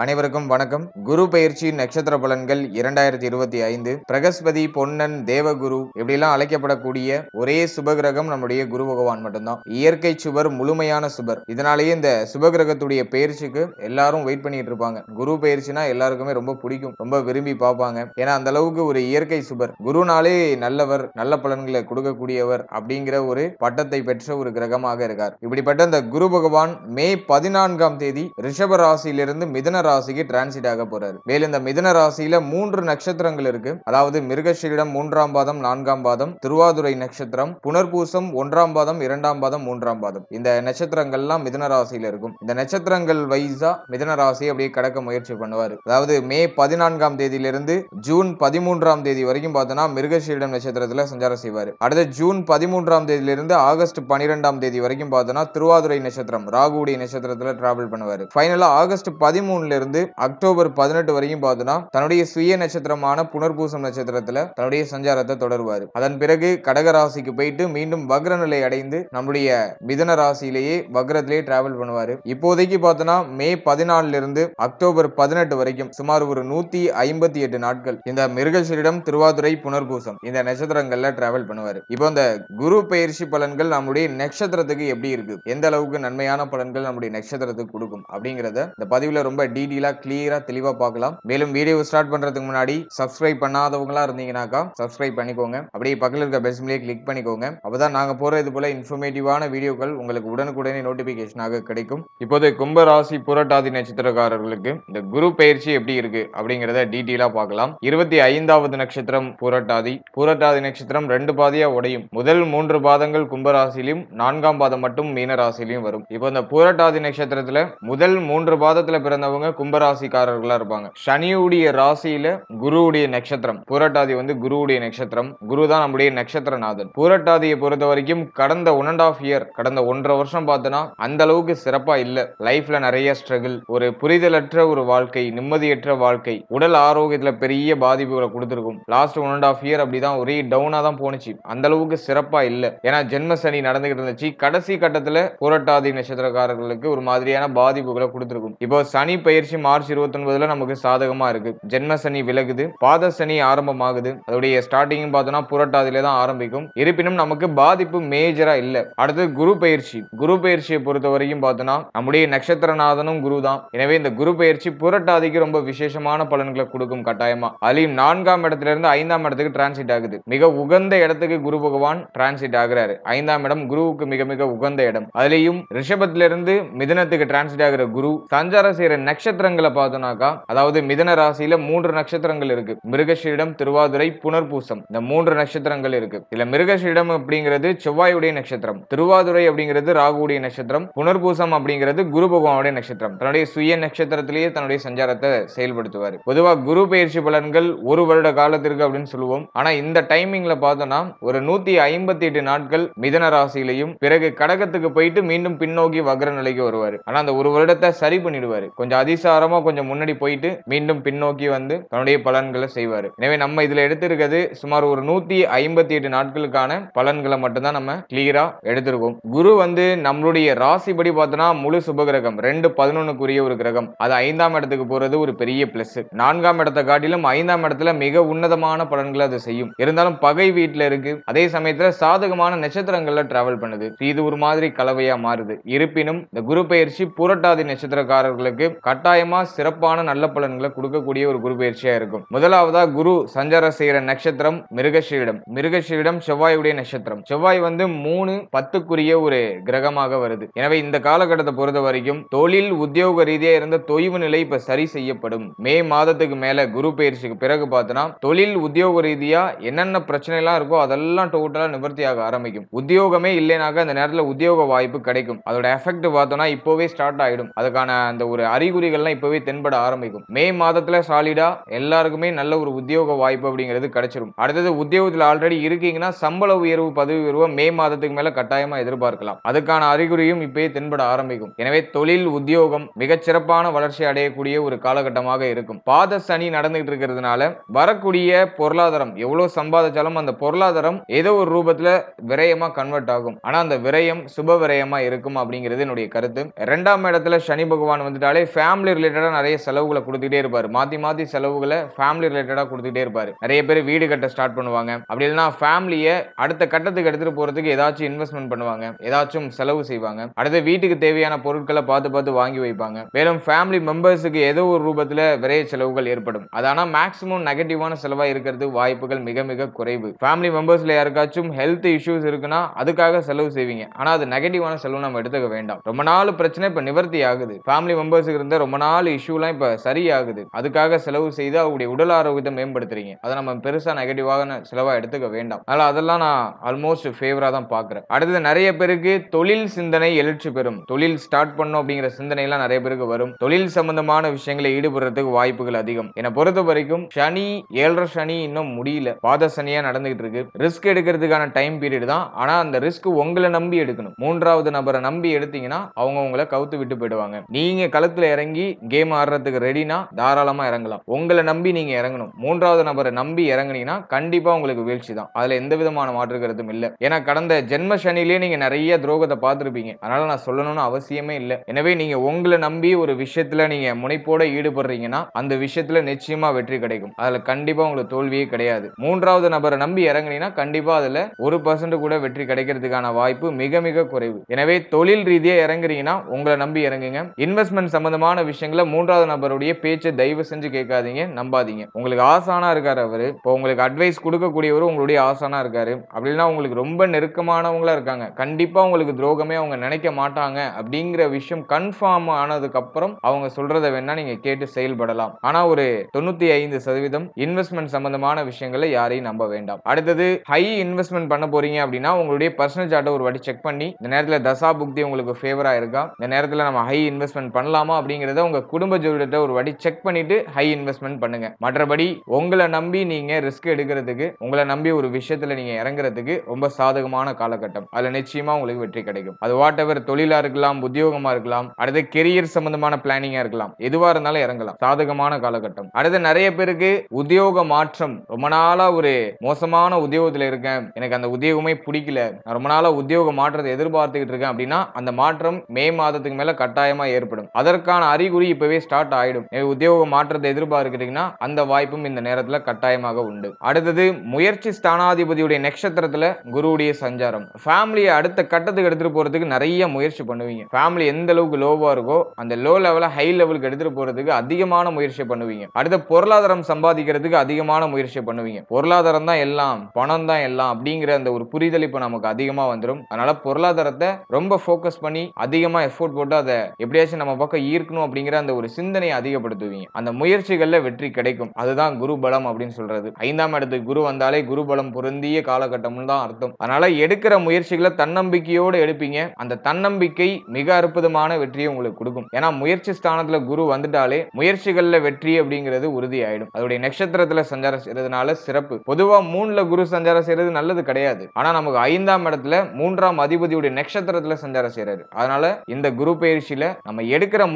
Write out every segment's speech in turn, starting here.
அனைவருக்கும் வணக்கம். குரு பயிற்சி நட்சத்திர பலன்கள் இரண்டாயிரத்தி இருபத்தி ஐந்து. பிரகஸ்பதி பொன்னன் தேவகுரு இப்படிலாம் அழைக்கப்படக்கூடிய ஒரே சுபகிரகம் நம்முடைய குரு பகவான் மட்டும்தான். இயற்கை சுவர் முழுமையான சுபர் இதனாலேயே இந்த சுபகிரகத்துடைய பயிற்சிக்கு எல்லாரும் வெயிட் பண்ணிட்டு இருப்பாங்க. குரு பயிற்சினா எல்லாருக்குமே ரொம்ப பிடிக்கும். ரொம்ப விரும்பி பார்ப்பாங்க. ஏன்னா அந்த அளவுக்கு ஒரு இயற்கை சுபர் குருனாலே நல்லவர் நல்ல பலன்களை கொடுக்கக்கூடியவர் அப்படிங்கிற ஒரு பட்டத்தை பெற்ற ஒரு கிரகமாக இருக்கார். இப்படிப்பட்ட இந்த குரு பகவான் மே பதினான்காம் தேதி ரிஷப ராசியிலிருந்து மிதன ராசிக்கு டிரான்சிட் ஆக போறாரு. மேலும் இந்த மிதன ராசியில மூன்று நட்சத்திரங்கள் இருக்கு. அதாவது மிருகஷீரிடம் மூன்றாம் பாதம் நான்காம் பாதம் திருவாதுரை நட்சத்திரம் புனர்பூசம் ஒன்றாம் பாதம் இரண்டாம் பாதம் மூன்றாம் பாதம். இந்த நட்சத்திரங்கள்லாம் மிதன ராசியில இருக்கும். இந்த நட்சத்திரங்கள் வைஸா மிதன ராசி அப்படியே கடக்க முயற்சி பண்ணுவாரு. அதாவது மே பதினான்காம் தேதியிலிருந்து ஜூன் பதிமூன்றாம் தேதி வரைக்கும் பார்த்தோம்னா மிருகஷீரிடம் நட்சத்திரத்துல சஞ்சாரம் செய்வாரு. அடுத்த ஜூன் பதிமூன்றாம் தேதியிலிருந்து ஆகஸ்ட் பனிரெண்டாம் தேதி வரைக்கும் பார்த்தோம்னா திருவாதுரை நட்சத்திரம் ராகுடைய நட்சத்திரத்துல டிராவல் பண்ணுவாரு. ஃபைனலா ஆகஸ்ட் பதிமூணுல இருந்து அக்டோபர் பதினெட்டு வரையும் பார்த்தோம்னா தன்னுடைய சுய நட்சத்திரமான புனர்பூசம் நட்சத்திரத்துல தன்னுடைய சஞ்சாரத்தை தொடருவார். அதன் பிறகு கடக ராசிக்கு போயிட்டு மீண்டும் வக்ர நிலை அடைந்து நம்முடைய மிதன ராசியிலேயே வக்ரத்திலேயே டிராவல் பண்ணுவார். இப்போதைக்கு பார்த்தோம்னா மே பதினாலுல இருந்து அக்டோபர் பதினெட்டு வரைக்கும் சுமார் ஒரு நூத்தி ஐம்பத்தி எட்டு நாட்கள் இந்த மிருகசீரிடம் திருவாதுரை புனர்பூசம் இந்த நட்சத்திரங்கள்ல டிராவல் பண்ணுவார். இப்போ இந்த குரு பயிற்சி பலன்கள் நம்முடைய நட்சத்திரத்துக்கு எப்படி இருக்கு? எந்த அளவுக்கு நன்மையான பலன்கள் நம்முடைய நட்சத்திரத்துக்கு கொடுக்கும்? அப்படிங்கறத இந்த பதிவுல ரொம்ப டீ டீடெயிலா கிளியரா தெளிவா பார்க்கலாம். மேலும் வீடியோ ஸ்டார்ட் பண்றதுக்கு முன்னாடி சப்ஸ்கிரைப் பண்ணாதவங்களா இருந்தீங்கன்னாக்கா சப்ஸ்கிரைப் பண்ணிக்கோங்க. அப்படியே பக்கத்தில் இருக்க பெல் மிலே கிளிக் பண்ணிக்கோங்க. அப்பதான் நாங்க போற இது போல இன்ஃபர்மேட்டிவான வீடியோக்கள் உங்களுக்கு உடனுக்குடனே நோட்டிபிகேஷனாக கிடைக்கும். இப்போது கும்பராசி புரட்டாதி நட்சத்திரக்காரர்களுக்கு இந்த குரு பயிற்சி எப்படி இருக்கு அப்படிங்கறத டீட்டெயிலா பார்க்கலாம். இருபத்தி ஐந்தாவது நட்சத்திரம் புரட்டாதி. புரட்டாதி நட்சத்திரம் ரெண்டு பாதியா உடையும். முதல் மூன்று பாதங்கள் கும்பராசிலையும் நான்காம் பாதம் மட்டும் மீனராசிலையும் வரும். இப்போ இந்த புரட்டாதி நட்சத்திரத்துல முதல் மூன்று பாதத்துல பிறந்தவங்க கும்பராசிக்காரர்களா இருப்பாங்க. சனியுடைய ராசியில குருவுடைய நட்சத்திரம். புரட்டாதி வந்து குருவுடைய நட்சத்திரம். குரு தான் நம்முடைய நட்சத்திரநாதன். புரட்டாதியை பொறுத்த வரைக்கும் கடந்த ஒன் அண்ட் ஆஃப் இயர் கடந்த ஒன்றரை வருஷம் பார்த்தோன்னா அந்த அளவுக்கு சிறப்பா இல்ல. லைஃப்ல நிறைய ஸ்ட்ரகிள் ஒரு புரிதலற்ற ஒரு வாழ்க்கை நிம்மதியற்ற வாழ்க்கை உடல் ஆரோக்கியத்துல பெரிய பாதிப்புகளை கொடுத்துருக்கும். Last one and half year அப்படிதான் ஒரே டவுனா தான் போனுச்சு அந்த அளவுக்கு சிறப்பா இல்ல. ஏன்னா ஜென்ம சனி நடந்துகிட்டு இருந்துச்சு. கடைசி கட்டத்துல புரட்டாதி நட்சத்திரக்காரர்களுக்கு ஒரு மாதிரியான பாதிப்புகளை கொடுத்துருக்கும். இப்போ சனி பெயர் பயிற்சி மார்ச் இருபத்தி ஒன்பதுல நமக்கு சாதகமா இருக்கு. ஜென்ம சனி விலகுது பாத சனி ஆரம்பமாகுது. அதோடைய ஸ்டார்டிங் பார்த்தோம்னா புரட்டாதிலே தான் ஆரம்பிக்கும். இருப்பினும் நமக்கு பாதிப்பு மேஜரா இல்ல. அடுத்து குரு பயிற்சி. குரு பயிற்சியை பொறுத்த வரைக்கும் பார்த்தோம்னா நம்முடைய நட்சத்திரநாதனும் குரு தான். எனவே இந்த குரு பயிற்சி புரட்டாதிக்கு ரொம்ப விசேஷமான பலன்களை கொடுக்கும் கட்டாயமா. அதுலயும் நான்காம் இடத்துல இருந்து ஐந்தாம் இடத்துக்கு டிரான்சிட் ஆகுது. மிக உகந்த இடத்துக்கு குரு பகவான் டிரான்சிட் ஆகிறாரு. ஐந்தாம் இடம் குருவுக்கு மிக மிக உகந்த இடம். அதுலயும் ரிஷபத்திலிருந்து மிதனத்துக்கு டிரான்சிட் ஆகிற குரு சஞ்சாரம் செய்யற நட்சத்திரங்களை பார்த்தோம்னாக்கா அதாவது மிதன ராசியில மூன்று நட்சத்திரங்கள் இருக்கு. மிருகஷீடம் திருவாதுரை புனர்பூசம். இந்த மூன்று நட்சத்திரங்கள் இருக்கு. இதுல மிருகஷீடம் அப்படிங்கிறது செவ்வாயுடைய நட்சத்திரம் திருவாதுரை அப்படிங்கிறது ராகுடைய நட்சத்திரம் புனர்பூசம் அப்படிங்கிறது குரு பகவானுடைய நட்சத்திரம். தன்னுடைய சுய நட்சத்திரத்திலேயே தன்னுடைய சஞ்சாரத்தை செயல்படுத்துவார். பொதுவா குரு பயிற்சி பலன்கள் ஒரு வருட காலத்திற்கு அப்படின்னு சொல்லுவோம். ஆனா இந்த டைமிங்ல பார்த்தோம்னா ஒரு நூத்தி ஐம்பத்தி எட்டு நாட்கள் மிதன ராசியிலையும் பிறகு கடகத்துக்கு போயிட்டு மீண்டும் பின்னோக்கி வகர நிலைக்கு வருவார். ஆனா அந்த ஒரு வருடத்தை சரி பண்ணிடுவாரு. கொஞ்சம் அதிசாரமா கொஞ்சம் முன்னாடி போயிட்டு மீண்டும் பின்னோக்கி வந்து தன்னுடைய பலன்களை செய்வாரு. எனவே நம்ம இதுல எடுத்திருக்கிறது சுமார் ஒரு நூத்தி ஐம்பத்தி எட்டு நாட்களுக்கான பலன்களை மட்டும்தான் நம்ம கிளியரா எடுத்திருக்கோம். குரு வந்து நம்மளுடைய ராசிப்படி பார்த்தோம்னா முழு சுபகிரகம் ரெண்டு பதினொன்னுக்குரிய ஒரு கிரகம். அது ஐந்தாம் இடத்துக்கு போறது ஒரு பெரிய பிளஸ் நான்காம் இடத்தை காட்டிலும் ஐந்தாம் இடத்துல மிக உன்னதமான பலன்களை அது செய்யும். இருந்தாலும் பகை வீட்டுல இருக்கு. அதே சமயத்துல சாதகமான நட்சத்திரங்கள்ல டிராவல் பண்ணுது. இது ஒரு மாதிரி கலவையா மாறுது. இருப்பினும் இந்த குரு பயிற்சி புரட்டாதி நட்சத்திரக்காரர்களுக்கு கட்டாயமா சிறப்பான நல்ல பலன்களை கொடுக்கக்கூடிய ஒரு குரு பயிற்சியா இருக்கும். முதலாவதா குரு சஞ்சாரம் செய்யற நட்சத்திரம் மிருகஷீடம் மிருகஷீடம் செவ்வாயுடைய நட்சத்திரம். செவ்வாய் வந்து மூணு பத்துக்குரிய ஒரு கிரகமாக வருது. எனவே இந்த காலகட்டத்தை பொறுத்த வரைக்கும் தொழில் உத்தியோக ரீதியா இருந்த தொய்வு நிலை இப்ப சரி செய்யப்படும். மே மாதத்துக்கு மேல குரு பயிற்சிக்கு பிறகு பார்த்தோன்னா தொழில் உத்தியோக ரீதியா என்னென்ன பிரச்சனை எல்லாம் இருக்கோ அதெல்லாம் டோட்டலா நிவர்த்தியாக ஆரம்பிக்கும். உத்தியோகமே இல்லைனாக்க அந்த நேரத்தில் உத்தியோக வாய்ப்பு கிடைக்கும். அதோட எஃபெக்ட் பார்த்தோம்னா இப்போவே ஸ்டார்ட் ஆயிடும். அதுக்கான அந்த ஒரு அறிகுறி கேள்விகள்லாம் இப்பவே தென்பட ஆரம்பிக்கும். மே மாதத்துல சாலிடா எல்லாருக்குமே நல்ல ஒரு உத்தியோக வாய்ப்பு அப்படிங்கிறது கிடைச்சிடும் அடுத்தது உத்தியோகத்தில் ஆல்ரெடி இருக்கீங்கன்னா சம்பள உயர்வு பதவி உயர்வு மே மாதத்துக்கு மேல கட்டாயமா எதிர்பார்க்கலாம். அதுக்கான அறிகுறியும் இப்பயே தென்பட ஆரம்பிக்கும். எனவே தொழில் உத்தியோகம் மிகச்சிறப்பான வளர்ச்சி அடையக்கூடிய ஒரு காலகட்டமாக இருக்கும். பாத சனி நடந்துகிட்டு இருக்கிறதுனால வரக்கூடிய பொருளாதாரம் எவ்வளவு சம்பாதிச்சாலும் அந்த பொருளாதாரம் ஏதோ ஒரு ரூபத்துல விரயமா கன்வெர்ட் ஆகும். ஆனா அந்த விரயம் சுப விரயமா இருக்கும் அப்படிங்கிறது என்னுடைய கருத்து. இரண்டாம் இடத்துல சனி பகவான் வந்துட்டாலே ஃபேமிலி ஃபேமிலி ரிலேட்டடாக நிறைய செலவுகளை கொடுத்துட்டே இருப்பார். மாற்றி மாற்றி செலவுகளை ஃபேமிலி ரிலேட்டடாக கொடுத்துட்டே இருப்பார். நிறைய பேர் வீடு கட்ட ஸ்டார்ட் பண்ணுவாங்க. அப்படி இல்லைன்னா ஃபேமிலியை அடுத்த கட்டத்துக்கு எடுத்துகிட்டு போறதுக்கு ஏதாச்சும் இன்வெஸ்ட்மெண்ட் பண்ணுவாங்க. ஏதாச்சும் செலவு செய்வாங்க. அடுத்து வீட்டுக்கு தேவையான பொருட்களை பார்த்து பார்த்து வாங்கி வைப்பாங்க. மேலும் ஃபேமிலி மெம்பர்ஸுக்கு ஏதோ ஒரு ரூபத்தில் விரைய செலவுகள் ஏற்படும். அது மேக்ஸிமம் நெகட்டிவான செலவாக இருக்கிறது வாய்ப்புகள் மிக மிக குறைவு. ஃபேமிலி மெம்பர்ஸில் யாருக்காச்சும் ஹெல்த் இஷ்யூஸ் இருக்குன்னா அதுக்காக செலவு செய்வீங்க. ஆனால் அது நெகட்டிவான செலவு நம்ம எடுத்துக்க வேண்டாம். ரொம்ப நாள் பிரச்சனை இப்போ நிவர்த்தி ஆகுது. ஃபேமிலி மெம்பர்ஸுக்கு இருந்த ரொம்ப ரொம்ப நாள் இஷ்யூலாம் இப்போ சரியாகுது. அதுக்காக செலவு செய்து அவருடைய உடல் ஆரோக்கியத்தை மேம்படுத்துறீங்க. அதை நம்ம பெருசாக நெகட்டிவாக செலவாக எடுத்துக்க வேண்டாம். அதனால் அதெல்லாம் நான் ஆல்மோஸ்ட் ஃபேவராக தான் பார்க்குறேன் அடுத்தது நிறைய பேருக்கு தொழில் சிந்தனை எழுச்சி பெறும். தொழில் ஸ்டார்ட் பண்ணும் அப்படிங்கிற சிந்தனைலாம் நிறைய பேருக்கு வரும். தொழில் சம்பந்தமான விஷயங்களை ஈடுபடுறதுக்கு வாய்ப்புகள் அதிகம். என்னை பொறுத்த வரைக்கும் சனி ஏழரை சனி இன்னும் முடியல. பாத சனியாக நடந்துகிட்டு இருக்கு. ரிஸ்க் எடுக்கிறதுக்கான டைம் பீரியட் தான். ஆனால் அந்த ரிஸ்க் உங்களை நம்பி எடுக்கணும். மூன்றாவது நபரை நம்பி எடுத்தீங்கன்னா அவங்க உங்களை கவுத்து விட்டு போயிடுவாங்க. நீங்க களத்துல இறங்கி கேம் ஆடுறதுக்கு ரெடினா தாராளமாக இறங்கலாம். உங்களை நம்பி நீங்கள் இறங்கணும். மூன்றாவது நபரை நம்பி இறங்குனீங்கன்னா கண்டிப்பாக உங்களுக்கு வீழ்ச்சி தான். அதில் எந்த விதமான மாற்று கருத்தும் இல்ல. ஏன்னா கடந்த ஜென்ம சனிலேயே நீங்கள் நிறைய துரோகத்தை பார்த்துருப்பீங்க. அதனால் நான் சொல்லணும்னு அவசியமே இல்லை. எனவே நீங்கள் உங்களை நம்பி ஒரு விஷயத்தில் நீங்கள் முனைப்போட ஈடுபடுறீங்கன்னா அந்த விஷயத்தில் நிச்சயமாக வெற்றி கிடைக்கும். அதில் கண்டிப்பாக உங்களுக்கு தோல்வியே கிடையாது. மூன்றாவது நபரை நம்பி இறங்குனீங்கன்னா கண்டிப்பாக அதில் ஒரு பர்சன்ட் கூட வெற்றி கிடைக்கிறதுக்கான வாய்ப்பு மிக மிக குறைவு. எனவே தொழில் ரீதியாக இறங்குறீங்கன்னா உங்களை நம்பி இறங்குங்க. இன்வெஸ்ட்மெண்ட் சம்பந்தமான விஷயங்களை மூன்றாவது நபருடைய பேச்சை தயவு செஞ்சு கேட்காதீங்க நம்பாதீங்க. உங்களுக்கு ஆசானா இருக்காரு அவரு. இப்போ உங்களுக்கு அட்வைஸ் கொடுக்கக்கூடியவரும் உங்களுடைய ஆசானா இருக்காரு. அப்படின்னா உங்களுக்கு ரொம்ப நெருக்கமானவங்களா இருக்காங்க. கண்டிப்பா உங்களுக்கு துரோகமே அவங்க நினைக்க மாட்டாங்க அப்படிங்கிற விஷயம் கன்ஃபார்ம் ஆனதுக்கு அப்புறம் அவங்க சொல்றதை வேணா நீங்க கேட்டு செயல்படலாம். ஆனா ஒரு தொண்ணூத்தி ஐந்து சதவீதம் இன்வெஸ்ட்மெண்ட் சம்பந்தமான விஷயங்களை யாரையும் நம்ப வேண்டாம். அடுத்தது ஹை இன்வெஸ்ட்மெண்ட் பண்ண போறீங்க அப்படின்னா உங்களுடைய பர்சனல் சார்ட்டை ஒரு வாட்டி செக் பண்ணி இந்த நேரத்தில் தசா புக்தி உங்களுக்கு ஃபேவரா இருக்கா? இந்த நேரத்தில் நம்ம ஹை இன்வெஸ்ட்மெண்ட் பண்ணலாமா அப்படிங்கிறத உங்கள் குடும்ப ஜோதிடத்தை ஒரு வாட்டி செக் பண்ணிட்டு ஹை இன்வெஸ்ட்மெண்ட் பண்ணுங்க. மற்றபடி உங்களை நம்பி நீங்க ரிஸ்க் எடுக்கிறதுக்கு உங்களை நம்பி ஒரு விஷயத்துல நீங்க இறங்குறதுக்கு ரொம்ப சாதகமான காலகட்டம். அதுல நிச்சயமா உங்களுக்கு வெற்றி கிடைக்கும். அது வாட் எவர் தொழிலா இருக்கலாம் உத்தியோகமா இருக்கலாம் அடுத்து கெரியர் சம்பந்தமான பிளானிங்கா இருக்கலாம். எதுவா இருந்தாலும் இறங்கலாம். சாதகமான காலகட்டம். அடுத்து நிறைய பேருக்கு உத்தியோக மாற்றம். ரொம்ப நாளா ஒரு மோசமான உத்தியோகத்துல இருக்கேன். எனக்கு அந்த உத்தியோகமே பிடிக்கல. நான் ரொம்ப நாளா உத்தியோக மாற்றத்தை எதிர்பார்த்துக்கிட்டு இருக்கேன் அப்படின்னா அந்த மாற்றம் மே மாதத்துக்கு மேல கட்டாயமா ஏற்படும். அதற்கான அறிகுறி இப்பவே ஸ்டார்ட் ஆயிடும். உத்தியோக மாற்றத்தை எதிர்பார்க்கிறீங்கன்னா அந்த வாய்ப்பும் இந்த நேரத்துல கட்டாயமாக உண்டு. அடுத்தது முயற்சி ஸ்தானாதிபதியுடைய நட்சத்திரத்துல குருவுடைய சஞ்சாரம். ஃபேமிலியை அடுத்த கட்டத்துக்கு எடுத்துட்டு போறதுக்கு நிறைய முயற்சி பண்ணுவீங்க. ஃபேமிலி எந்த அளவுக்கு லோவா இருக்கோ அந்த லோ லெவல ஹை லெவலுக்கு எடுத்துட்டு போறதுக்கு அதிகமான முயற்சி பண்ணுவீங்க. அடுத்த பொருளாதாரம் சம்பாதிக்கிறதுக்கு அதிகமான முயற்சி பண்ணுவீங்க. பொருளாதாரம் தான் எல்லாம் பணம் தான் எல்லாம் அப்படிங்கிற அந்த ஒரு புரிதல் இப்ப நமக்கு அதிகமா வந்துடும் அதனால பொருளாதாரத்தை ரொம்ப ஃபோக்கஸ் பண்ணி அதிகமா எஃபோர்ட் போட்டு அதை எப்படியாச்சும் நம்ம பக்கம் ஈர்க்கணும் அப்படிங்கிற அந்த ஒரு சிந்தனையை அதிகப்படுத்துவீங்க. அந்த முயற்சிகள்ல வெற்றி கிடைக்கும். அதுதான் குரு பலம் அப்படின்னு சொல்றது. ஐந்தாம் இடத்துக்கு குரு வந்தாலே குரு பலம் பொருந்திய காலகட்டம்னு தான் அர்த்தம். அதனால எடுக்கிற முயற்சிகளை தன்னம்பிக்கையோடு எடுப்பீங்க. அந்த தன்னம்பிக்கை மிக அற்புதமான வெற்றியை உங்களுக்கு கொடுக்கும். ஏன்னா முயற்சி ஸ்தானத்துல குரு வந்துட்டாலே முயற்சிகள்ல வெற்றி அப்படிங்கிறது உறுதி ஆயிடும் அதோடைய நட்சத்திரத்துல சஞ்சாரம் செய்யறதுனால சிறப்பு. பொதுவா மூணுல குரு சஞ்சாரம் செய்யறது நல்லது கிடையாது. ஆனா நமக்கு ஐந்தாம் இடத்துல மூன்றாம் அதிபதியுடைய நட்சத்திரத்துல சஞ்சாரம் செய்யறாரு. அதனால இந்த குரு பயிற்சியில நம்ம எடுக்கிற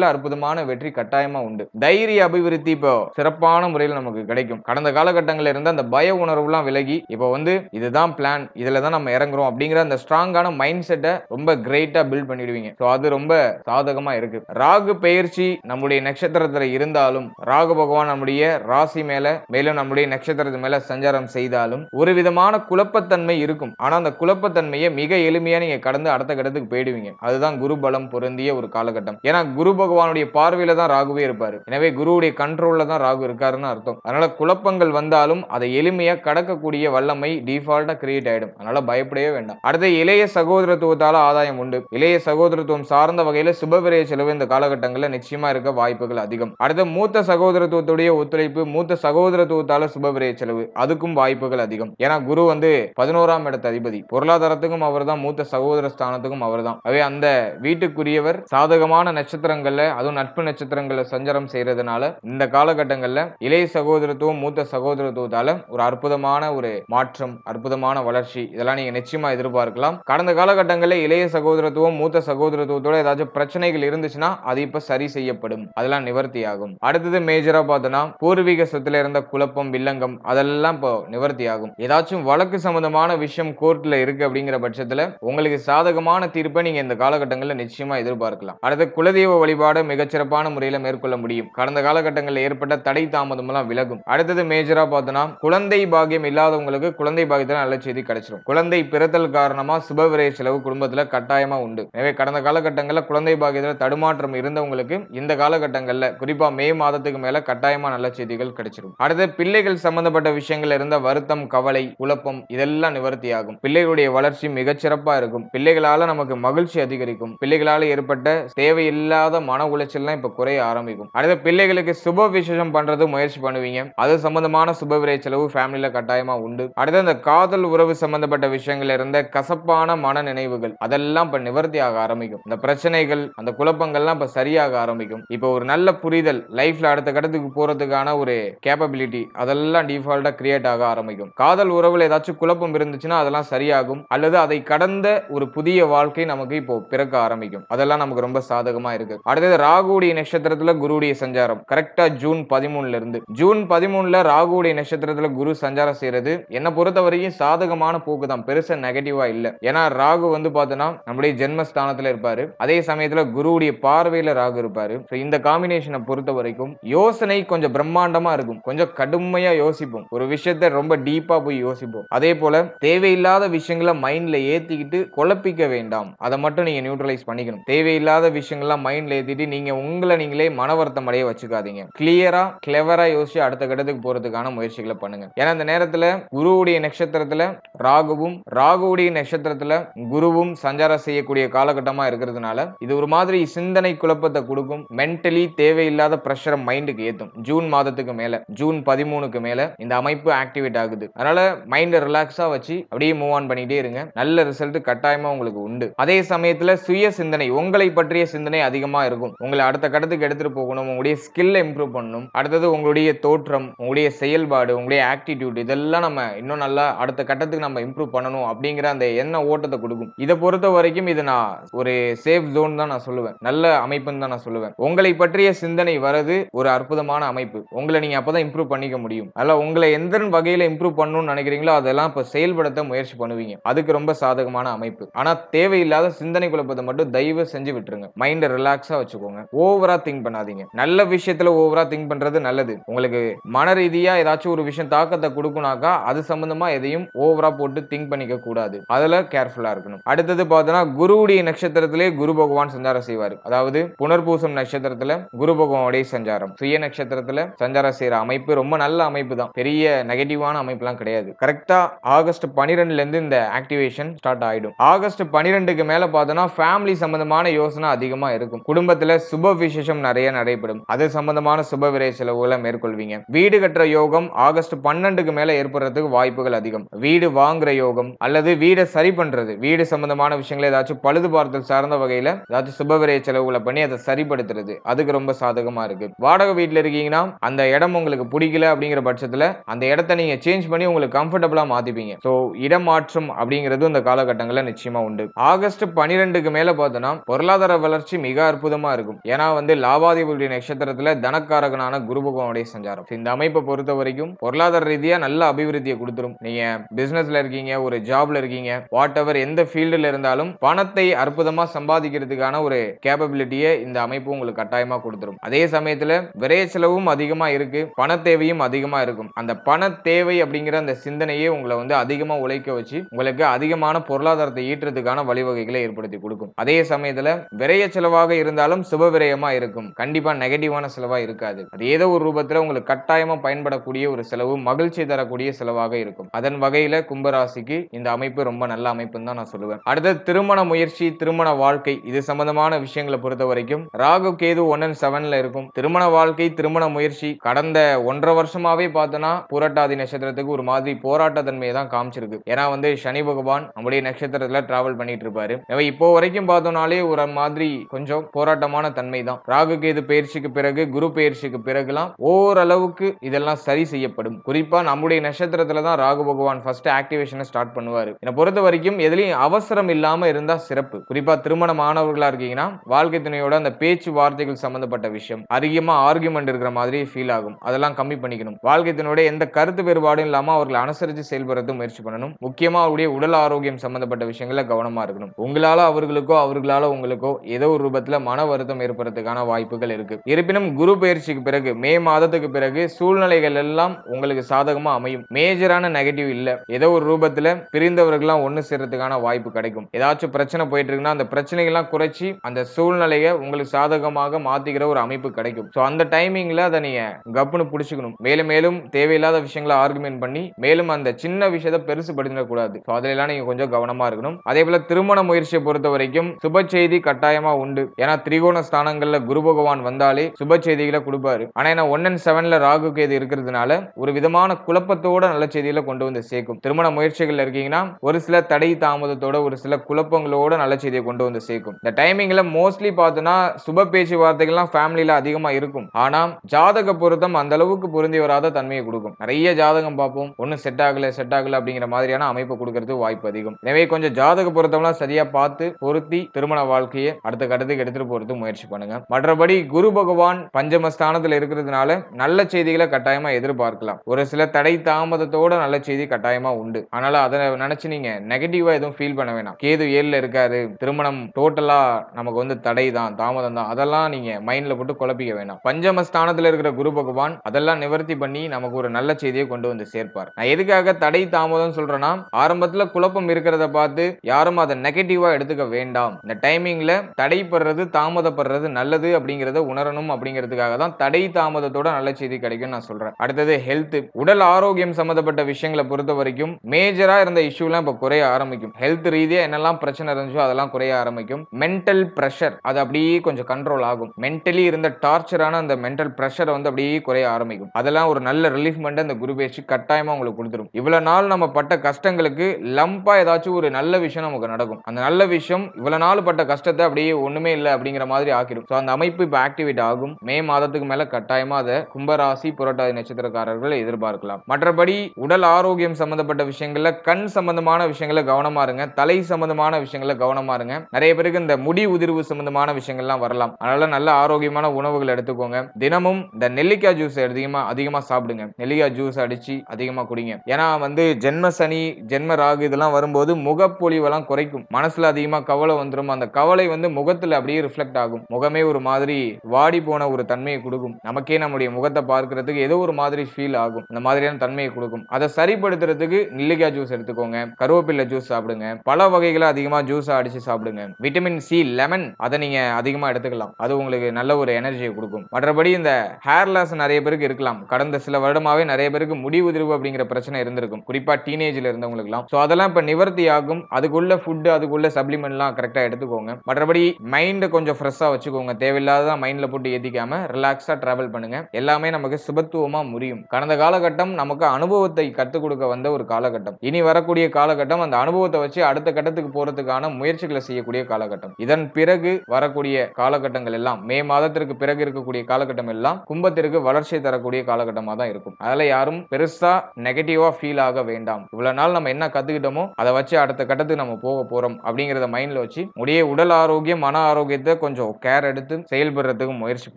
முயற்சிகள்ல அற்புதமான வெற்றி கட்டாயமா உண்டு. தைரிய அபிவிருத்தி இப்போ சிறப்பான முறையில் நமக்கு கிடைக்கும். கடந்த காலகட்டங்களில் இருந்த அந்த பய உணர்வுலாம் விலகி இப்போ வந்து இதுதான் பிளான் இதுல தான் நம்ம இறங்குறோம் அப்படிங்கிற அந்த ஸ்ட்ராங்கான மைண்ட் செட்டை ரொம்ப கிரேட்டா பில்ட் பண்ணிடுவீங்க. ஸோ அது ரொம்ப சாதகமா இருக்கு. ராகு பெயர்ச்சி நம்முடைய நட்சத்திரத்துல இருந்தாலும் ராகு பகவான் நம்முடைய ராசி மேல மேலும் நம்முடைய நட்சத்திரத்து மேல சஞ்சாரம் செய்தாலும் ஒரு விதமான குழப்பத்தன்மை இருக்கும். ஆனா அந்த குழப்பத்தன்மையை மிக எளிமையா நீங்க கடந்து அடுத்த கட்டத்துக்கு போயிடுவீங்க. அதுதான் குரு பலம் பொருந்திய ஒரு காலகட்டம். ஏன்னா குரு பகவானுடைய பார்வையில தான் ராகுவே இருப்பாரு. எனவே குருவுடைய கண்ட்ரோல்ல தான் ராகு இருக்காருன்னு அர்த்தம். அதனால குழப்பங்கள் வந்தாலும் அதை எளிமையா கடக்கக்கூடிய வல்லமை டிஃபால்ட்டா கிரியேட் ஆயிடும். அதனால பயப்படவே வேண்டாம். அடுத்த இளைய சகோதரத்துவத்தால ஆதாயம் உண்டு. இளைய சகோதரத்துவம் சார்ந்த வகையில சுபவிரைய செலவு இந்த காலகட்டங்களில் நிச்சயமா இருக்க வாய்ப்புகள் அதிகம். அடுத்த மூத்த சகோதரத்துவத்துடைய ஒத்துழைப்பு மூத்த சகோதரத்துவத்தால சுபவிரைய செலவு அதுக்கும் வாய்ப்புகள் அதிகம். ஏன்னா குரு வந்து பதினோராம் இடத்த அதிபதி. பொருளாதாரத்துக்கும் அவர் தான் மூத்த சகோதர ஸ்தானத்துக்கும் அவர் தான் அவை அந்த வீட்டுக்குரியவர் சாதகமான நட்சத்திரங்கள்ல அதுவும் நட்பு நட்சத்திரங்கள்ல சஞ்சாரம் செய்யறதுனால இந்த காலகட்டங்கள்ல இளைய சகோதரத்துவம் மூத்த சகோதரத்துவத்தால ஒரு அற்புதமான ஒரு மாற்றம் அற்புதமான வளர்ச்சி இதெல்லாம் நீங்க நிச்சயமா எதிர்பார்க்கலாம். கடந்த காலகட்டங்களில் இளைய சகோதரத்துவம் மூத்த சகோதரத்துவத்தோட ஏதாச்சும் பிரச்சனைகள் இருந்துச்சுன்னா அது இப்ப சரி செய்யப்படும். அதெல்லாம் நிவர்த்தி ஆகும் அடுத்தது மேஜரா பார்த்தோம்னா பூர்வீக சொத்துல இருந்த குழப்பம் வில்லங்கம் அதெல்லாம் இப்போ நிவர்த்தி ஆகும் ஏதாச்சும் வழக்கு சம்பந்தமான விஷயம் கோர்ட்ல இருக்கு அப்படிங்கிற பட்சத்துல உங்களுக்கு சாதகமான தீர்ப்பை நீங்க இந்த காலகட்டங்களில் நிச்சயமா எதிர்பார்க்கலாம். அடுத்து குலதெய்வ வழிபாடு செயல்பாடு மிகச்சிறப்பான முறையில் மேற்கொள்ள முடியும். கடந்த காலகட்டங்களில் ஏற்பட்ட தடை தாமதமெல்லாம் விலகும். அடுத்தது மேஜரா பார்த்தோம்னா குழந்தை பாகியம் இல்லாதவங்களுக்கு குழந்தை பாகியத்தில் நல்ல செய்தி கிடைச்சிடும் குழந்தை பிறத்தல் காரணமா சுபவிரய செலவு குடும்பத்துல கட்டாயமா உண்டு. எனவே கடந்த காலகட்டங்களில் குழந்தை பாகியத்தில் தடுமாற்றம் இருந்தவங்களுக்கு இந்த காலகட்டங்களில் குறிப்பா மே மாதத்துக்கு மேல கட்டாயமா நல்ல செய்திகள் கிடைச்சிடும் அடுத்து பிள்ளைகள் சம்பந்தப்பட்ட விஷயங்கள் இருந்த வருத்தம் கவலை குழப்பம் இதெல்லாம் நிவர்த்தி ஆகும் பிள்ளைகளுடைய வளர்ச்சி மிகச்சிறப்பா இருக்கும். பிள்ளைகளால நமக்கு மகிழ்ச்சி அதிகரிக்கும். பிள்ளைகளால ஏற்பட்ட தேவையில்லாத மன உளைச்சல்லாம் இப்போ குறைய ஆரம்பிக்கும். அடுத்த பிள்ளைகளுக்கு சுப விசேஷம் பண்றது முயற்சி பண்ணுவீங்க. அது சம்பந்தமான சுபவிரை செலவு ஃபேமிலியில கட்டாயமா உண்டு. அடுத்து அந்த காதல் உறவு சம்பந்தப்பட்ட விஷயங்கள் இருந்த கசப்பான மன நினைவுகள் அதெல்லாம் இப்ப நிவர்த்தி ஆக ஆரம்பிக்கும். இந்த பிரச்சனைகள் அந்த குழப்பங்கள்லாம் இப்ப சரியாக ஆரம்பிக்கும். இப்போ ஒரு நல்ல புரிதல் லைஃப்ல அடுத்த கட்டத்துக்கு போறதுக்கான ஒரு கேப்பபிலிட்டி அதெல்லாம் டிஃபால்ட்டா கிரியேட் ஆக ஆரம்பிக்கும். காதல் உறவுல ஏதாச்சும் குழப்பம் இருந்துச்சுன்னா அதெல்லாம் சரியாகும். அல்லது அதை கடந்த ஒரு புதிய வாழ்க்கை நமக்கு இப்போ பிறக்க ஆரம்பிக்கும். அதெல்லாம் நமக்கு ரொம்ப சாதகமா இருக்கு. அடுத்தது ராகுடைய நட்சத்திரத்துல குருடைய சஞ்சாரம். கரெக்டா ஜூன் பதிமூணுல இருந்து. ஜூன் பதிமூணுல ராகுடைய நட்சத்திரத்துல குரு சஞ்சாரம் செய்யறது. என்னை பொறுத்த வரைக்கும் சாதகமான போக்கு தான். பெருசா நெகட்டிவா இல்ல. ஏன்னா ராகு வந்து பார்த்தோன்னா நம்முடைய ஜென்மஸ்தானத்துல இருப்பாரு. அதே சமயத்துல குருவுடைய பார்வையில ராகு இருப்பாரு. இந்த காம்பினேஷனை பொறுத்த வரைக்கும் யோசனை கொஞ்சம் பிரம்மாண்டமா இருக்கும். கொஞ்சம் கடுமையா யோசிப்போம். ஒரு விஷயத்த ரொம்ப டீப்பா போய் யோசிப்போம். அதே போல தேவையில்லாத விஷயங்களை மைண்ட்ல ஏத்திக்கிட்டு குழப்பிக்க வேண்டாம். அதை மட்டும் நீங்க நியூட்ரலைஸ் பண்ணிக்கணும். தேவையில்லாத விஷயங்கள்லாம் மைண்ட்ல ஏத்திட்டு நீங்க உங்களை நீங்களே மன வருத்தம் அடைய வச்சுக்காதீங்க. கிளியரா கிளவரா யோசிச்சு அடுத்த கட்டத்துக்கு போறதுக்கான முயற்சிகளை பண்ணுங்க. ஏன்னா இந்த நேரத்துல குருவுடைய நட்சத்திரத்துல ராகுவும் ராகுவுடைய நட்சத்திரத்துல குருவும் சஞ்சாரம் செய்யக்கூடிய காலகட்டமா இருக்கிறதுனால இது ஒரு மாதிரி சிந்தனை குழப்பத்தை கொடுக்கும். மென்டலி தேவையில்லாத ப்ரெஷரை மைண்டுக்கு ஏத்தும். ஜூன் மாதத்துக்கு மேல ஜூன் பதிமூணுக்கு மேல இந்த அமைப்பு ஆக்டிவேட் ஆகுது. அதனால மைண்டை ரிலாக்ஸா வச்சு அப்படியே மூவ் ஆன் பண்ணிகிட்டே இருங்க. நல்ல ரிசல்ட் கட்டாயமா உங்களுக்கு உண்டு. அதே சமயத்துல சுய சிந்தனை உங்களை பற்றிய சிந்தனை அதிகமா இருக்கும். உங்களை அடுத்த கட்டத்துக்கு எடுத்துட்டு போகணும் உங்களுடைய ஸ்கில்லை இம்ப்ரூவ் பண்ணணும். அடுத்தது உங்களுடைய தோற்றம் உங்களுடைய செயல்பாடு உங்களுடைய ஆக்டிடியூட் இதெல்லாம் நம்ம இன்னும் நல்லா அடுத்த கட்டத்துக்கு நம்ம இம்ப்ரூவ் பண்ணணும் அப்படிங்கிற அந்த எண்ண ஓட்டத்தை கொடுக்கும். இதை பொறுத்த வரைக்கும் இது நான் ஒரு சேஃப் ஜோன் தான் நான் சொல்லுவேன். நல்ல அமைப்புன்னு தான் நான் சொல்லுவேன். உங்களை பற்றிய சிந்தனை வரது ஒரு அற்புதமான அமைப்பு. உங்களை நீங்க அப்பதான் இம்ப்ரூவ் பண்ணிக்க முடியும். அல்ல உங்களை எந்த வகையில இம்ப்ரூவ் பண்ணணும்னு நினைக்கிறீங்களோ அதெல்லாம் இப்ப செயல்படுத்த முயற்சி பண்ணுவீங்க. அதுக்கு ரொம்ப சாதகமான அமைப்பு. ஆனா தேவையில்லாத சிந்தனை குழப்பத்தை மட்டும் தயவு செஞ்சு விட்டுருங்க. மைண்டை ரிலாக்ஸா வச்சு வச்சுக்கோங்க. ஓவரா திங்க் பண்ணாதீங்க. நல்ல விஷயத்துல ஓவரா திங்க் பண்றது நல்லது. உங்களுக்கு மன ரீதியா ஏதாச்சும் ஒரு விஷயம் தாக்கத்தை கொடுக்கணாக்கா அது சம்பந்தமா எதையும் ஓவரா போட்டு திங்க் பண்ணிக்க கூடாது. அதுல கேர்ஃபுல்லா இருக்கணும். அடுத்தது பார்த்தோன்னா குருவுடைய நட்சத்திரத்திலே குரு பகவான் சஞ்சாரம் செய்வார். அதாவது புனர்பூசம் நட்சத்திரத்துல குரு பகவானுடைய சஞ்சாரம். சுய நட்சத்திரத்துல சஞ்சாரம் செய்யற அமைப்பு ரொம்ப நல்ல அமைப்பு தான். பெரிய நெகட்டிவான அமைப்புலாம் கிடையாது. கரெக்டா ஆகஸ்ட் பனிரெண்டுல இருந்து இந்த ஆக்டிவேஷன் ஸ்டார்ட் ஆயிடும். ஆகஸ்ட் பன்னிரெண்டுக்கு மேல பார்த்தோன்னா ஃபேமிலி சம்பந்தமான யோசனை அதிகமா இருக்கும். குடும்பத்தை குடும்பத்துல சுப விசேஷம் நிறைய நடைபெறும். அது சம்பந்தமான சுப விரை செலவுகளை மேற்கொள்வீங்க. வீடு கட்டுற யோகம் ஆகஸ்ட் பன்னெண்டுக்கு மேல ஏற்படுறதுக்கு வாய்ப்புகள் அதிகம். வீடு வாங்குற யோகம் அல்லது வீடை சரி பண்றது வீடு சம்பந்தமான விஷயங்களை ஏதாச்சும் பழுது பார்த்தல் சார்ந்த வகையில ஏதாச்சும் சுப விரை செலவுகளை பண்ணி அதை சரிப்படுத்துறது. அதுக்கு ரொம்ப சாதகமா இருக்கு. வாடகை வீட்டுல இருக்கீங்கன்னா அந்த இடம் உங்களுக்கு பிடிக்கல அப்படிங்கிற பட்சத்துல அந்த இடத்த நீங்க சேஞ்ச் பண்ணி உங்களுக்கு கம்ஃபர்டபுளா மாத்திப்பீங்க. ஸோ இடமாற்றம் அப்படிங்கிறது இந்த காலகட்டங்களில் நிச்சயமா உண்டு. ஆகஸ்ட் பனிரெண்டுக்கு மேல பார்த்தோம்னா பொருளாதார வளர்ச்சி மிக அற்புதமா இருக்கும். ஏன்னா வந்து லாபாதிபதி நட்சத்திரத்தில் தனக்காரகனான குரு பகவானுடைய சஞ்சாரம். இந்த அமைப்பை பொறுத்த வரைக்கும் பொருளாதார ரீதியாக நல்ல அபிவிருத்தியை கொடுத்துரும். நீங்க பிசினஸ்ல இருக்கீங்க ஒரு ஜாப்ல இருக்கீங்க வாட் எவர் எந்த ஃபீல்டுல இருந்தாலும் பணத்தை அற்புதமா சம்பாதிக்கிறதுக்கான ஒரு கேப்பபிலிட்டியை இந்த அமைப்பு உங்களுக்கு கட்டாயமா கொடுத்துரும். அதே சமயத்துல விரைய செலவும் அதிகமா இருக்கு பண தேவையும் அதிகமா இருக்கும். அந்த பண தேவை அப்படிங்கிற அந்த சிந்தனையே உங்களை வந்து அதிகமா உழைக்க வச்சு உங்களுக்கு அதிகமான பொருளாதாரத்தை ஈட்டுறதுக்கான வழிவகைகளை ஏற்படுத்தி கொடுக்கும். அதே சமயத்துல விரைய செலவாக இருந்தாலும் சுப விரயமா இருக்கும். கண்டிப்பா நெகட்டிவான செலவா இருக்காது. அது ஏதோ ஒரு ரூபத்துல உங்களுக்கு கட்டாயமா பயன்படக்கூடிய ஒரு செலவு மகிழ்ச்சி தரக்கூடிய செலவாக இருக்கும். அதன் வகையில கும்பராசிக்கு இந்த அமைப்பு ரொம்ப நல்ல அமைப்புன்னு தான் நான் சொல்லுவேன். அடுத்த திருமண முயற்சி திருமண வாழ்க்கை. இது சம்பந்தமான விஷயங்களை பொறுத்த வரைக்கும் ராகு கேது ஒன் அண்ட் செவன்ல இருக்கும். திருமண வாழ்க்கை திருமண முயற்சி கடந்த ஒன்றரை வருஷமாவே பார்த்தோன்னா புரட்டாதி நட்சத்திரத்துக்கு ஒரு மாதிரி போராட்ட தன்மையை தான் காமிச்சிருக்கு. ஏன்னா வந்து சனி பகவான் நம்முடைய நட்சத்திரத்துல டிராவல் பண்ணிட்டு இருப்பாரு. இப்போ வரைக்கும் பார்த்தோம்னாலே ஒரு மாதிரி கொஞ்சம் போராட்டம் போராட்டமான தன்மை தான் ராகு கேது பயிற்சிக்கு பிறகு குரு பயிற்சிக்கு பிறகுலாம் ஓரளவுக்கு இதெல்லாம் சரி செய்யப்படும். குறிப்பா நம்முடைய நட்சத்திரத்துல தான் ராகு பகவான் ஃபர்ஸ்ட் ஆக்டிவேஷனை ஸ்டார்ட் பண்ணுவார். என்னை பொறுத்த வரைக்கும் எதுலையும் அவசரம் இல்லாம இருந்தா சிறப்பு. குறிப்பா திருமணமானவர்களா இருக்கீங்கன்னா வாழ்க்கை துணையோட அந்த பேச்சு வார்த்தைகள் சம்பந்தப்பட்ட விஷயம். அதிகமா ஆர்குமெண்ட் இருக்கிற மாதிரி ஃபீல் ஆகும். அதெல்லாம் கம்மி பண்ணிக்கணும். வாழ்க்கை துணையோட எந்த கருத்து வேறுபாடும் இல்லாம அவர்களை அனுசரித்து செயல்படுறது முயற்சி பண்ணணும். முக்கியமா அவருடைய உடல் ஆரோக்கியம் சம்பந்தப்பட்ட விஷயங்கள கவனமா இருக்கணும். உங்களால அவர்களுக்கோ அவர்களால உங்களுக்கோ ஏதோ ஒரு ரூபத்துல மன வருத்தம் ஏற்படுறதுக்கான வாய்ப்புகள் இருக்கு. இருப்பினும் குரு பயிற்சிக்கு பிறகு மே மாதத்துக்கு பிறகு சூழ்நிலைகள் எல்லாம் உங்களுக்கு சாதகமா அமையும். மேஜரான நெகட்டிவ் இல்ல. ஏதோ ஒரு ரூபத்துல பிரிந்தவர்கள்லாம் ஒண்ணு சேர்றதுக்கான வாய்ப்பு கிடைக்கும். ஏதாச்சும் பிரச்சனை போயிட்டு இருக்குன்னா அந்த பிரச்சனைகள்லாம் குறைச்சி அந்த சூழ்நிலையை உங்களுக்கு சாதகமாக மாத்திக்கிற ஒரு அமைப்பு கிடைக்கும். ஸோ அந்த டைமிங்ல அதை நீங்க கப்புன்னு பிடிச்சிக்கணும். மேலும் மேலும் தேவையில்லாத விஷயங்களை ஆர்குமெண்ட் பண்ணி மேலும் அந்த சின்ன விஷயத்தை பெருசுபடுத்திடக்கூடாது ஸோ அதுல நீங்க கொஞ்சம் கவனமா இருக்கணும். அதே போல திருமண முயற்சியை பொறுத்த வரைக்கும் சுப செய்தி கட்டாயமா உண்டு. ஏன்னா திரிகோண ஸ்தானங்கள்ல குரு பகவான் வந்தாலே சுப செய்திகளை கொடுப்பாரு. ஆனா ஏன்னா ஒன் அண்ட் செவன்ல ராகு கேது இருக்கிறதுனால ஒரு விதமான குழப்பத்தோட நல்ல செய்திகளை கொண்டு வந்து சேர்க்கும். திருமண முயற்சிகள் இருக்கீங்கன்னா ஒரு சில தடை தாமதத்தோட ஒரு சில குழப்பங்களோட நல்ல செய்தியை கொண்டு வந்து சேர்க்கும். இந்த டைமிங்ல மோஸ்ட்லி பார்த்தோன்னா சுப பேச்சுவார்த்தைகள்லாம் ஃபேமிலியில அதிகமா இருக்கும். ஆனா ஜாதக பொருத்தம் அந்த அளவுக்கு பொருந்தி வராத தன்மையை கொடுக்கும். நிறைய ஜாதகம் பார்ப்போம். ஒன்னும் செட் ஆகல செட் ஆகல அப்படிங்கிற மாதிரியான அமைப்பு கொடுக்கறது வாய்ப்பு அதிகம். எனவே கொஞ்சம் ஜாதக பொருத்தம்லாம் சரியா பார்த்து பொருத்தி திருமண வாழ்க்கையை அடுத்த கட்டத்துக்கு எடுத்துட்டு போறது முயற்சி பண்ணுங்க. மற்றபடி குரு பகவான் பஞ்சமஸ்தானத்துல இருக்கிறதுனால நல்ல செய்திகளை கட்டாயமா எதிர்பார்க்கலாம். ஒரு சில தடை தாமதத்தோட நல்ல செய்தி கட்டாயமா உண்டு. அதனால அதை நினைச்சு நீங்க நெகட்டிவா எதுவும் ஃபீல் பண்ண வேணாம். கேது ஏழுல இருக்காரு. திருமணம் டோட்டலா நமக்கு வந்து தடை தான் தாமதம் தான். அதெல்லாம் நீங்க மைண்ட்ல போட்டு குழப்பிக்க வேணாம். பஞ்சமஸ்தானத்துல இருக்கிற குரு பகவான் அதெல்லாம் நிவர்த்தி பண்ணி நமக்கு ஒரு நல்ல செய்தியை கொண்டு வந்து சேர்ப்பார். நான் எதுக்காக தடை தாமதம் சொல்றேன்னா ஆரம்பத்துல குழப்பம் இருக்கிறத பார்த்து யாரும் அதை நெகட்டிவா எடுத்துக்க வேண்டாம். இந்த டைமிங்ல தடைப்படுறது தாமதப்படுறது நல்லது அப்படிங்கறத உணரணும் அப்படிங்கிறதுக்காக தான் தடை தாமதத்தோட நல்ல செய்தி கிடைக்கும் நான் சொல்றேன். அடுத்தது ஹெல்த் உடல் ஆரோக்கியம் சம்பந்தப்பட்ட விஷயங்களை பொறுத்த வரைக்கும் மேஜரா இருந்த இஷ்யூலாம் இப்ப குறைய ஆரம்பிக்கும். ஹெல்த் ரீதியா என்னெல்லாம் பிரச்சனை இருந்துச்சோ அதெல்லாம் குறைய ஆரம்பிக்கும். மென்டல் ப்ரெஷர் அது அப்படியே கொஞ்சம் கண்ட்ரோல் ஆகும். மென்டலி இருந்த டார்ச்சரான அந்த மென்டல் ப்ரெஷர் வந்து அப்படியே குறைய ஆரம்பிக்கும். அதெல்லாம் ஒரு நல்ல ரிலீஃப்மெண்ட் அந்த குரு பேச்சு கட்டாயமா உங்களுக்கு கொடுத்துரும். இவ்வளவு நாள் நம்ம பட்ட கஷ்டங்களுக்கு லம்பா ஏதாச்சும் ஒரு நல்ல விஷயம் நமக்கு நடக்கும். அந்த நல்ல விஷயம் இவ்வளவு நாள் பட்ட கஷ்டத்தை அப்படியே ஒண்ணுமே இல்லை அப்படிங்கிற மாதிரி ஆக்கிடும். ஸோ அந்த அமைப்பு இப்போ ஆக்டிவேட் ஆகும். மே மாதத்துக்கு மேல கட்டாயமா அதை கும்பராசி புரட்டாதி நட்சத்திரக்காரர்கள் எதிர்பார்க்கலாம். மற்றபடி உடல் ஆரோக்கியம் சம்பந்தப்பட்ட விஷயங்கள்ல கண் சம்பந்தமான விஷயங்களை கவனமா இருங்க. தலை சம்பந்தமான விஷயங்களை கவனமா இருங்க. நிறைய பேருக்கு இந்த முடி உதிர்வு சம்பந்தமான விஷயங்கள்லாம் வரலாம். அதனால நல்ல ஆரோக்கியமான உணவுகள் எடுத்துக்கோங்க. தினமும் இந்த நெல்லிக்காய் ஜூஸ் அதிகமா அதிகமா சாப்பிடுங்க. நெல்லிக்காய் ஜூஸ் அடிச்சு அதிகமா குடிங்க. ஏன்னா வந்து ஜென்ம சனி ஜென்ம ராகு இதெல்லாம் வரும்போது முகப்பொலிவெல்லாம் குறைக்கும். மனசுல அதிகமா கவலை வந்துடும் அந்த கவலை வந்து முகத்துல அப்படியே ரிஃப்ளெக்ட் ஆகும். முகமே ஒரு மாதிரி வாடி போன ஒரு தன்மையை கொடுக்கும். நமக்கே நம்முடைய முகத்தை பார்க்கறதுக்கு ஏதோ ஒரு மாதிரி ஃபீல் ஆகும். இந்த மாதிரியான தன்மையை கொடுக்கும். அதை சரிப்படுத்துறதுக்கு நெல்லிக்காய் ஜூஸ் எடுத்துக்கோங்க. கருவேப்பிலை ஜூஸ் சாப்பிடுங்க. பல வகைகளை அதிகமாக ஜூஸ் அடிச்சு சாப்பிடுங்க. விட்டமின் சி லெமன் அதை நீங்க அதிகமா எடுத்துக்கலாம். அது உங்களுக்கு நல்ல ஒரு எனர்ஜியை கொடுக்கும். மற்றபடி இந்த ஹேர் லாஸ் நிறைய பேருக்கு இருக்கலாம். கடந்த சில வருடமாவே நிறைய பேருக்கு முடி உதிர்வு அப்படிங்கிற பிரச்சனை இருந்திருக்கும். குறிப்பா டீனேஜ்ல இருந்தவங்களுக்குலாம் ஸோ அதெல்லாம் இப்போ நிவர்த்தி ஆகும். அதுக்குள்ள ஃபுட் அதுக்குள்ள சப்ளிமெண்ட்லாம் கரெக்டா எடுத்துக்கோங்க. மற்றபடி மைண்டை கொஞ்சம் ஸ்ட்ரெஸ்ஸாக வச்சுக்கோங்க. தேவையில்லாத மைண்டில் போட்டு ஏற்றிக்காமல் ரிலாக்ஸாக ட்ராவல் பண்ணுங்க. எல்லாமே நமக்கு சுபத்துவமாக முடியும். கடந்த காலகட்டம் நமக்கு அனுபவத்தை கற்றுக் கொடுக்க வந்த ஒரு காலகட்டம். இனி வரக்கூடிய காலகட்டம் அந்த அனுபவத்தை வச்சு அடுத்த கட்டத்துக்கு போகிறதுக்கான முயற்சிகளை செய்யக்கூடிய காலகட்டம். இதன் பிறகு வரக்கூடிய காலகட்டங்கள் எல்லாம் மே மாதத்திற்கு பிறகு இருக்கக்கூடிய காலகட்டம் எல்லாம் கும்பத்திற்கு வளர்ச்சி தரக்கூடிய காலகட்டமாக தான் இருக்கும். அதில் யாரும் பெருசாக நெகட்டிவாக ஃபீல் ஆக வேண்டாம். இவ்வளோ நாள் நம்ம என்ன கற்றுக்கிட்டோமோ அதை வச்சு அடுத்த கட்டத்துக்கு நம்ம போக போகிறோம் அப்படிங்கிறத மைண்டில் வச்சு உடைய உடல் ஆரோக்கியம் மன ஆரோக்கியத்தை கொஞ்சம் கேர் எடுத்து செயல்படுறதுக்கு முயற்சி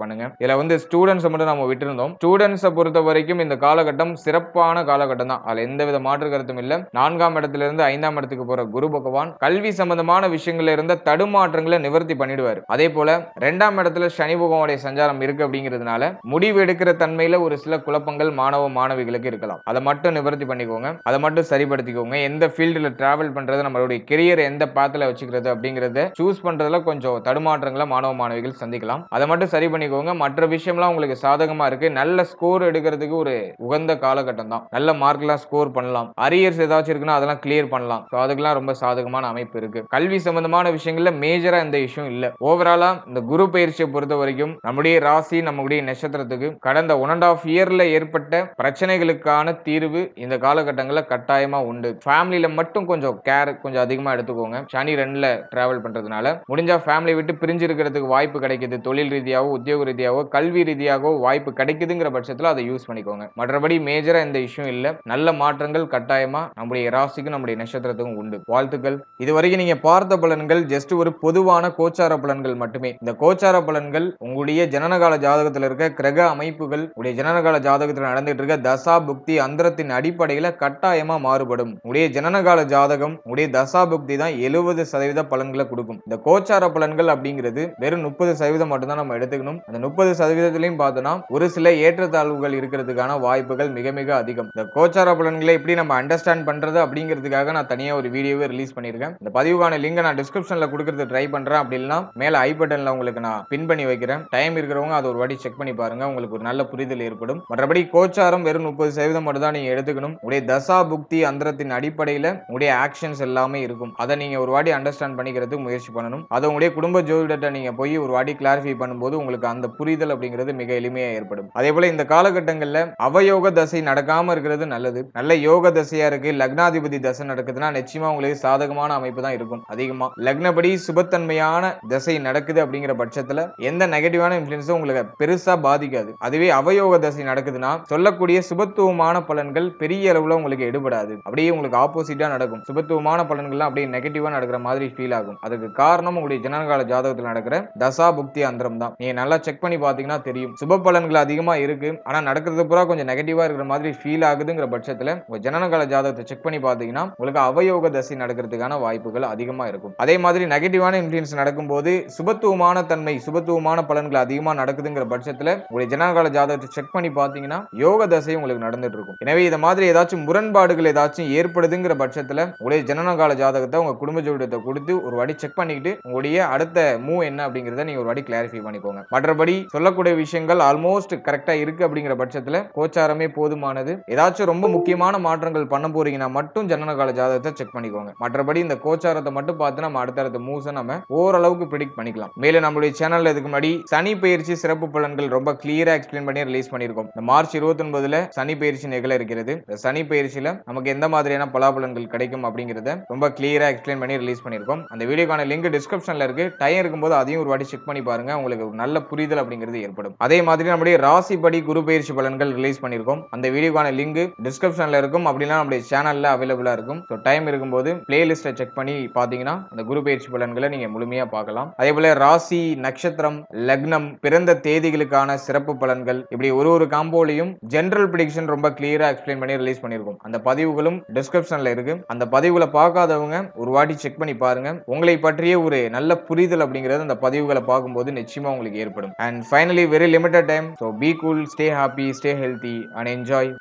பண்ணுங்க. இதில் வந்து ஸ்டூடெண்ட்ஸை மட்டும் நம்ம விட்டுருந்தோம். ஸ்டூடெண்ட்ஸை பொறுத்த வரைக்கும் இந்த காலகட்டம் சிறப்பான காலகட்டம் தான். அதில் எந்த வித மாற்று கருத்தும் இல்லை. நான்காம் இடத்துல இருந்து ஐந்தாம் இடத்துக்கு போற குரு பகவான் கல்வி சம்பந்தமான விஷயங்கள்ல இருந்த தடுமாற்றங்களை நிவர்த்தி பண்ணிடுவார். அதே போல ரெண்டாம் இடத்துல சனி பகவானுடைய சஞ்சாரம் இருக்கு அப்படிங்கிறதுனால முடிவு எடுக்கிற தன்மையில ஒரு சில குழப்பங்கள் மாணவ மாணவிகளுக்கு இருக்கலாம். அதை மட்டும் நிவர்த்தி பண்ணிக்கோங்க. அதை மட்டும் சரிப்படுத்திக்கோங்க. எந்த ஃபீல்டில் டிராவல் பண்றது நம்மளுடைய கெரியர் எந்த பாத்துல வச்சுக்கிறது அப்படிங்கறத சூஸ் பண்றதுல கொஞ்சம் தடுமாற்றங்களை மாணவ மாணவிகள் சந்திக்கலாம். அதை மட்டும் சரி பண்ணிக்கோங்க. மற்ற விஷயம்லாம் உங்களுக்கு சாதகமா இருக்கு. நல்ல ஸ்கோர் எடுக்கிறதுக்கு ஒரு உகந்த காலகட்டம் தான். நல்ல மார்க்லாம் ஸ்கோர் பண்ணலாம். அரியர்ஸ் ஏதாச்சும் இருக்குன்னா அதெல்லாம் கிளியர் பண்ணலாம். ஸோ அதுக்கெல்லாம் ரொம்ப சாதகமான அமைப்பு இருக்கு. கல்வி சம்பந்தமான விஷயங்கள்ல மேஜரா எந்த இஷ்யூ இல்ல. ஓவராலா இந்த குரு பயிற்சியை பொறுத்த வரைக்கும் நம்முடைய ராசி நம்முடைய நட்சத்திரத்துக்கு கடந்த ஒன் அண்ட் ஆஃப் இயர்ல ஏற்பட்ட பிரச்சனைகளுக்கான தீர்வு இந்த காலகட்டங்களில் கட்டாயமா உண்டு. ஃபேமிலியில மட்டும் கொஞ்சம் கேர் கொஞ்சம் அதிகமா எடுத்துக்கோங்க. சனி ரெண்டுல டிராவல் பண்றதுனால. முடிஞ்சா ஃபேமிலி விட்டு பிரிஞ்சு இருக்கிறதுக்கு வாய்ப்பு கிடைக்குது. தொழில் ரீதியாகவோ உத்தியோக ரீதியாகவோ கல்வி ரீதியாகவோ வாய்ப்பு கிடைக்குதுங்கிற பட்சத்தில் அதை யூஸ் பண்ணிக்கோங்க. மற்றபடி மேஜராக எந்த இஷ்யூ இல்லை. நல்ல மாற்றங்கள் கட்டாயமாக நம்முடைய ராசிக்கும் நம்முடைய நட்சத்திரத்துக்கும் உண்டு. வாழ்த்துக்கள். இதுவரைக்கும் நீங்கள் பார்த்த பலன்கள் ஜஸ்ட் ஒரு பொதுவான கோச்சார பலன்கள் மட்டுமே. இந்த கோச்சார பலன்கள் உங்களுடைய ஜனனகால ஜாதகத்தில் இருக்க கிரக அமைப்புகள் உங்களுடைய ஜனனகால ஜாதகத்தில் நடந்துட்டு இருக்க தசா புக்தி அந்தரத்தின் அடிப்படையில் கட்டாயமாக மாறுபடும். உங்களுடைய ஜனனகால ஜாதகம் உங்களுடைய தசா புக்தி தான் எழுபது சதவீத பலன்களை கொடுக்கும். இந்த கோச்சார பலன்கள் அப்படிங்கிறது வெறும் முப்பது சதவீதம் மட்டும்தான் நம்ம எடுத்துக்கணும். அந்த முப்பது சதவீதத்திலையும் பார்த்தோம்னா ஒரு சில ஏற்றத்தாழ்வுகள் இருக்கிறதுக்கான வாய்ப்புகள் மிக மிக அதிகம். இந்த கோச்சார பலன்களை எப்படி நம்ம அண்டர்ஸ்டாண்ட் பண்றது அப்படிங்கிறதுக்காக நான் தனியாக ஒரு வீடியோவே ரிலீஸ் பண்ணியிருக்கேன். இந்த பதிவுக்கான லிங்க் நான் டிஸ்கிரிப்ஷன்ல கொடுக்கறது ட்ரை பண்றேன் அப்படின்னா மேல ஐ பட்டன்ல உங்களுக்கு நான் பின் பண்ணி வைக்கிறேன். டைம் இருக்கிறவங்க அதை ஒரு வாட்டி செக் பண்ணி பாருங்க. உங்களுக்கு ஒரு நல்ல புரிதல் ஏற்படும். மற்றபடி கோச்சாரம் வெறும் முப்பது சதவீதம் மட்டும் தான் நீங்க எடுத்துக்கணும். உடைய தசா புக்தி அந்தரத்தின் அடிப்படையில் உடைய ஆக்ஷன்ஸ் எல்லாமே இருக்கும். அதை நீங்க ஒரு வாட்டி அண்டர்ஸ்டாண்ட் பண்ணிக்கிறதுக்கு முயற்சி பண்ணணும். அதை உங்களுடைய குடும்ப ஜோதிடத்தை நீங்கள் போய் ஒரு வாட்டி கிளாரிஃபை பண்ணும்போது உங்களுக்கு அந்த புரிதல் அப்படிங்கிறது மிக எளிமையா ஏற்படும். அதே போல இந்த காலகட்டங்கள்ல அவயோக தசை நடக்காம இருக்கிறது நல்லது. நல்ல யோக தசையா இருக்கு லக்னாதிபதி தசை நடக்குதுன்னா நிச்சயமா உங்களுக்கு சாதகமான அமைப்பு தான் இருக்கும் அதிகமா. லக்னப்படி சுபத்தன்மையான தசை நடக்குது அப்படிங்கிற பட்சத்துல எந்த நெகட்டிவான இன்ஃபுளுன்ஸும் உங்களுக்கு பெருசா பாதிக்காது. அதுவே அவயோக தசை நடக்குதுன்னா சொல்லக்கூடிய சுபத்துவமான பலன்கள் பெரிய அளவுல உங்களுக்கு எடுபடாது. அப்படியே உங்களுக்கு ஆப்போசிட்டாக நடக்கும். சுபத்துவமான பலன்கள்லாம் அப்படியே நெகட்டிவா நடக்கிற மாதிரி ஃபீல் ஆகும். அதுக்கு காரணம் உங்களுடைய ஜனனகால ஜாதகத்தில் நடக்கிற தசா புக்தி அந்தரம் தான். நீங்க நல்லா செக் பண்ணி பாத்தீங்கன்னா தெரியும். சுப பலன்கள் அதிகமா இருக்கு. ஆனா நடக்கிறது பூரா கொஞ்சம் நெகட்டிவா இருக்கிற மாதிரி ஃபீல் ஆகுதுங்கிற பட்சத்துல உங்க ஜனனகால ஜாதகத்தை செக் பண்ணி பாத்தீங்கன்னா உங்களுக்கு அவயோக தசை நடக்கிறதுக்கான வாய்ப்புகள் அதிகமா இருக்கும். அதே மாதிரி நெகட்டிவான இன்ஃபுளுன்ஸ் நடக்கும்போது சுபத்துவமான தன்மை சுபத்துவமான பலன்கள் அதிகமா நடக்குதுங்கிற பட்சத்துல உங்களுடைய ஜனனகால ஜாதகத்தை செக் பண்ணி பாத்தீங்கன்னா யோக தசை உங்களுக்கு நடந்துட்டு இருக்கும். எனவே இத மாதிரி ஏதாச்சும் முரண்பாடுகள் ஏதாச்சும் ஏற்படுதுங்கிற பட்சத்துல உங்களுடைய ஜனனகால ஜாதகத்தை உங்க குடும்ப ஜோடியத்தை கொடுத்து ஒரு வாட்டி செக் பண்ணிக்கிட்டு உங்களுடைய அடுத்த மூவ் என்ன அப்படிங்கறத நீங்க ஒரு வாட்டி கிளாரிஃபை பண்ணிக்கோங்க. மற்றபடி சொல்லக்கூடிய விஷயங்கள் ஆல்மோஸ்ட் கரெக்டா இருக்கு அப்படிங்கிற பட்சத்துல கோச்சாரமே போதுமானது. ஏதாச்சும் ரொம்ப முக்கியமான மாற்றங்கள் பண்ண போறீங்கன்னா மட்டும் ஜனன கால ஜாதகத்தை செக் பண்ணிக்கோங்க. மற்றபடி இந்த கோச்சாரத்தை மட்டும் பார்த்து நம்ம அடுத்தடுத்த மூவ்ஸை நம்ம ஓரளவுக்கு ப்ரிடிக்ட் பண்ணிக்கலாம். மேலும் நம்மளுடைய சேனல்ல இதுக்கு முன்னாடி சனி பயிற்சி சிறப்பு பலன்கள் ரொம்ப கிளியரா எக்ஸ்பிளைன் பண்ணி ரிலீஸ் பண்ணியிருக்கோம். இந்த மார்ச் இருபத்தி ஒன்பதுல சனி பயிற்சி நிகழ இருக்கிறது. இந்த சனி பயிற்சியில நமக்கு எந்த மாதிரியான பலாபலன்கள் கிடைக்கும் அப்படிங்கறத ரொம்ப கிளியரா எக்ஸ்பிளைன் பண்ணி ரிலீஸ் பண்ணியிருக்கோம். அந்த வீடியோக்கான லிங்க் டிஸ்கிரிப்ஷன்ல இருக்கு. டைம் இருக்கும்போது அதையும் ஒரு வாட்டி செக் பண்ணி பாருங்க. உங்களுக்கு நல்ல புரிதல் அப்படிங்கிறது ஏற்படும். அதே மாதிரி நம்முடைய ராசிப்படி குரு பயிற்சி பலன்கள் ரிலீஸ் பண்ணியிருக்கோம். அந்த வீடியோக்கான லிங்க் டிஸ்கிரிப்ஷன்ல இருக்கும். அப்படின்னா நம்முடைய சேனல்ல அவைலபிளா இருக்கும். ஸோ டைம் இருக்கும்போது பிளேலிஸ்ட்டை செக் பண்ணி பார்த்தீங்கன்னா அந்த குரு பயிற்சி பலன்களை நீங்க முழுமையா பார்க்கலாம். அதே போல ராசி நட்சத்திரம் லக்னம் பிறந்த தேதிகளுக்கான சிறப்பு பலன்கள். இப்படி ஒரு ஒரு காம்போலையும் ஜென்ரல் ப்ரிடிக்ஷன் ரொம்ப கிளியரா எக்ஸ்பிளைன் பண்ணி ரிலீஸ் பண்ணியிருக்கோம். அந்த பதிவுகளும் டிஸ்கிரிப்ஷன்ல இருக்கு. அந்த பதிவுகளை பார்க்காதவங்க ஒரு வாட்டி செக் பண்ணி பாருங்க. உங்களை பற்றிய ஒரு நல்ல புரிதல் அப்படிங்கிறது அந்த பதிவுகளை பார்க்கும்போது நிச்சயமா உங்களுக்கு ஏற்படும். And finally very limited time so be cool stay happy stay healthy and enjoy